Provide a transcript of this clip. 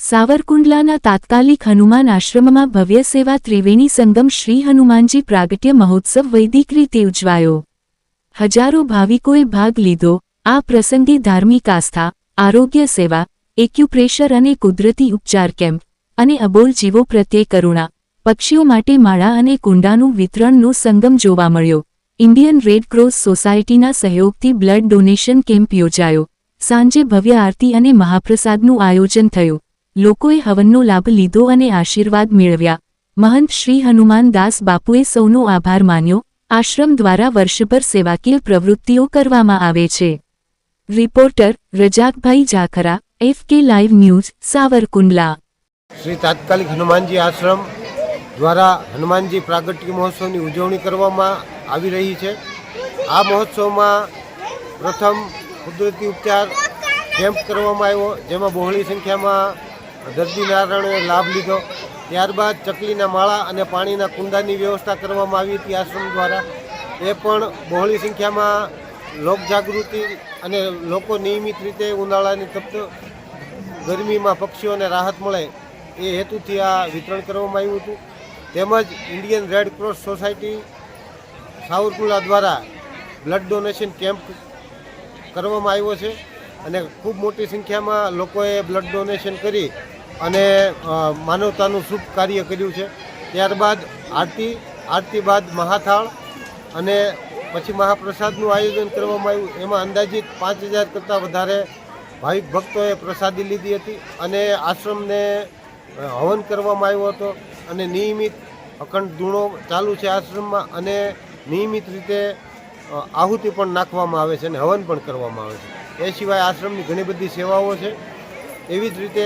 સાવરકુંડલાના તાત્કાલિક હનુમાન આશ્રમમાં ભવ્ય સેવા ત્રિવેણી સંગમ શ્રી હનુમાનજી પ્રાગટ્ય મહોત્સવ વૈદિક રીતે ઉજવાયો હજારો ભાવિકોએ ભાગ લીધો. આ પ્રસંગે ધાર્મિક આસ્થા, આરોગ્ય સેવા, એક્યુપ્રેશર અને કુદરતી ઉપચાર કેમ્પ અને અબોલ જીવો પ્રત્યે કરુણા, પક્ષીઓ માટે માળા અને કુંડાનું વિતરણનો સંગમ જોવા મળ્યો. ઇન્ડિયન રેડ ક્રોસ સોસાયટીના સહયોગથી બ્લડ ડોનેશન કેમ્પ યોજાયો. સાંજે ભવ્ય આરતી અને મહાપ્રસાદનું આયોજન થયું. લોકોએ હવનનો લાભ લીધો અને આશીર્વાદ મેળવ્યા. મહંત શ્રી હનુમાન દાસ બાપુએ સૌનો આભાર માન્યો. આશ્રમ દ્વારા વર્ષભર સેવાકીય પ્રવૃત્તિઓ કરવામાં આવે છે. Reporter Rajakbhai Jakhra FK live news, Savarkundla. Shri Tatkalik Hanumanji Ashram દ્વારા હનુમાનજી પ્રાગટ્ય મહોત્સવની ઉજવણી કરવામાં આવી રહી છે. આ મહોત્સવમાં પ્રથમ કુદરતી ઉપચાર કેમ્પ કરવામાં આવ્યો, જેમાં બહોળી સંખ્યામાં દર્દી નારાયણે લાભ લીધો. ત્યારબાદ ચકલીના માળા અને પાણીના કુંડાની વ્યવસ્થા કરવામાં આવી હતી આશ્રમ દ્વારા. એ પણ બહોળી સંખ્યામાં લોકજાગૃતિ અને લોકો નિયમિત રીતે ઉનાળાની તપ્ત ગરમીમાં પક્ષીઓને રાહત મળે એ હેતુથી આ વિતરણ કરવામાં આવ્યું હતું. તેમજ Indian red cross society Savarkundla દ્વારા બ્લડ ડોનેશન કેમ્પ કરવામાં આવ્યો છે. અને ખૂબ મોટી સંખ્યામાં લોકોએ બ્લડ ડોનેશન કરી અને માનવતાનું શુભ કાર્ય કર્યું છે. ત્યારબાદ આરતી આરતી બાદ મહાથાળ અને પછી મહાપ્રસાદનું આયોજન કરવામાં આવ્યું. એમાં અંદાજિત પાંચ હજાર કરતાં વધારે ભાવિક ભક્તોએ પ્રસાદી લીધી હતી અને આશ્રમને હવન કરવામાં આવ્યો હતો અને નિયમિત અખંડ ધૂણો ચાલુ છે આશ્રમમાં અને નિયમિત રીતે આહુતિ પણ નાખવામાં આવે છે અને હવન પણ કરવામાં આવે છે. એ સિવાય આશ્રમની ઘણી બધી સેવાઓ છે. એવી જ રીતે